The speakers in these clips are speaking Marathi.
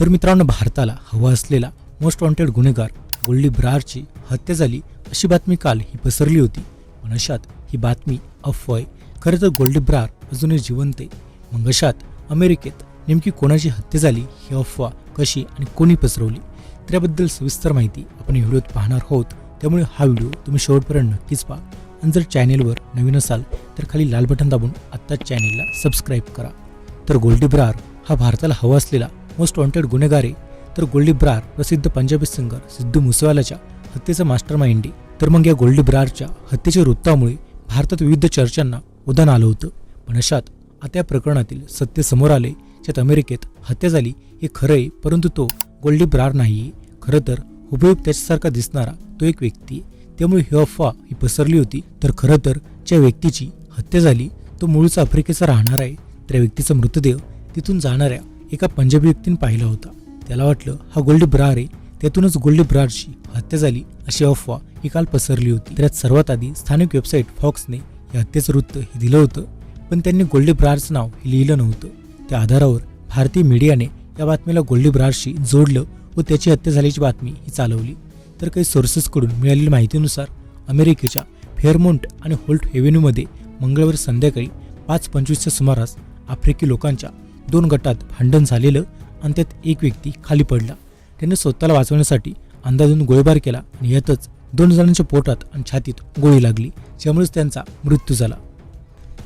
तर मित्रांनो भारताला हवा असलेला मोस्ट वॉन्टेड गुन्हेगार गोल्डी ब्रारची हत्या झाली अशी बातमी काल ही पसरली होती. पण अशात ही बातमी अफवा आहे खरं तर गोल्डी ब्रार अजूनही जिवंत आहे. मग अशात अमेरिकेत नेमकी कोणाची हत्या झाली ही अफवा कशी आणि कोणी पसरवली? त्याबद्दल सविस्तर माहिती आपण व्हिडिओत पाहणार आहोत. त्यामुळे हा व्हिडिओ तुम्ही शेवटपर्यंत नक्कीच पहा. आणि जर चॅनेलवर नवीन असाल तर खाली लाल बटन दाबून आत्ताच चॅनेलला सबस्क्राईब करा. तर गोल्डी ब्रार हा भारताला हवा असलेला मोस्ट वॉन्टेड गुन्हेगारी तर गोल्डी ब्रार प्रसिद्ध पंजाबी सिंगर सिद्धू मुसवालाच्या हत्येचा मास्टर माइंडी तर मग या गोल्डी ब्रारच्या हत्येच्या वृत्तामुळे भारतात विविध चर्चांना उदान आलं होतं. पण अशात आता या प्रकरणातील सत्य समोर आले ज्यात अमेरिकेत हत्या झाली हे खरं आहे परंतु तो गोल्डी ब्रार नाही खरं तर हुबेहूब त्याच्यासारखा दिसणारा तो एक व्यक्ती त्यामुळे ही अफवा ही पसरली होती. तर खरं तर ज्या व्यक्तीची हत्या झाली तो मूळचा आफ्रिकेचा राहणार आहे. त्या व्यक्तीचा मृतदेह तिथून जाणाऱ्या एका पंजाबी व्यक्तीने पाहिला होता. त्याला वाटलं हा गोल्डी ब्रार आहे. त्यातूनच गोल्डी ब्रारची हत्या झाली अशी अफवा ही काल पसरली होती. त्यात सर्वात आधी स्थानिक वेबसाईट फॉक्सने या हत्येचं वृत्त हे दिलं होतं पण त्यांनी गोल्डी ब्रारचं नाव हे लिहिलं नव्हतं. त्या आधारावर भारतीय मीडियाने या बातमीला गोल्डी ब्रारशी जोडलं व त्याची हत्या झाल्याची बातमी ही चालवली. तर काही सोर्सेसकडून मिळालेल्या माहितीनुसार अमेरिकेच्या फेअरमोंट आणि होल्ट हेव्हेन्यूमध्ये मंगळवारी संध्याकाळी पाच पंचवीसच्या सुमारास आफ्रिकी लोकांच्या दोन गटात भांडण झालेलं आणि त्यात एक व्यक्ती खाली पडला. त्याने स्वतःला वाचवण्यासाठी अंदाजून गोळीबार केला आणि यातच दोन जणांच्या पोटात आणि छातीत गोळी लागली ज्यामुळेच त्यांचा मृत्यू झाला.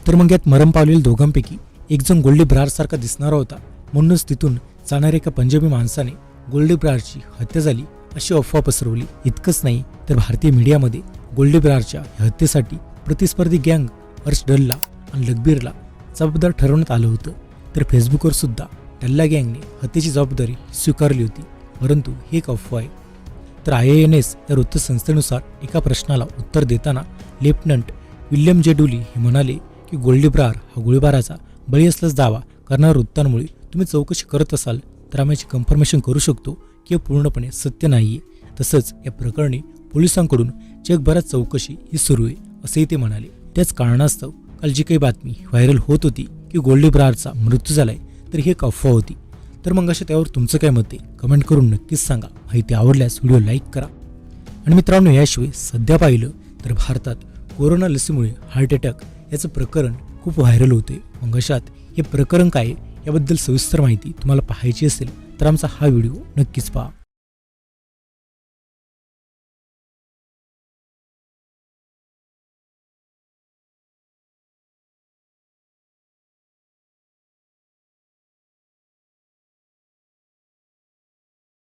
तर मग यात मरण पावलेल्या दोघांपैकी एकजण गोल्डी ब्रारसारखा दिसणारा होता. म्हणूनच तिथून जाणाऱ्या एका पंजाबी माणसाने गोल्डी ब्रारची हत्या झाली अशी अफवा पसरवली. इतकंच नाही तर भारतीय मीडियामध्ये गोल्डी ब्रारच्या हत्येसाठी प्रतिस्पर्धी गँग हर्ष डल्ला आणि लखबीरला जबाबदार ठरवण्यात आलं होतं. तर फेसबुकवर सुद्धा टल्ला गँगने हत्येची जबाबदारी स्वीकारली होती. परंतु ही एक अफवा आहे. तर आय एन एस या वृत्तसंस्थेनुसार एका प्रश्नाला उत्तर देताना लेफ्टनंट विल्यम जे डुली हे म्हणाले की गोल्डीब्रार हा गोळीबाराचा बळी असल्यास दावा करणाऱ्या वृत्तांमुळे तुम्ही चौकशी करत असाल तर आम्ही याची कन्फर्मेशन करू शकतो की हे पूर्णपणे सत्य नाही आहे तसंच या प्रकरणी पोलिसांकडून जगभरात चौकशी ही सुरू आहे असेही ते म्हणाले. त्याच कारणास्तव काल जी काही बातमी व्हायरल होत होती की गोल्डी ब्रारचा मृत्यू झालाय तर ही एक अफवा होती. तर मग अशा त्यावर तुमचं काय मत आहे? कमेंट करून नक्कीच सांगा. माहिती आवडल्यास व्हिडिओ लाईक करा. आणि मित्रांनो याशिवाय सध्या पाहिलं तर भारतात कोरोना लसीमुळे हार्ट अटॅक याचं प्रकरण खूप व्हायरल होते मग अशात हे प्रकरण काय आहे? याबद्दल सविस्तर माहिती तुम्हाला पाहायची असेल तर आमचा हा व्हिडिओ नक्कीच पहा.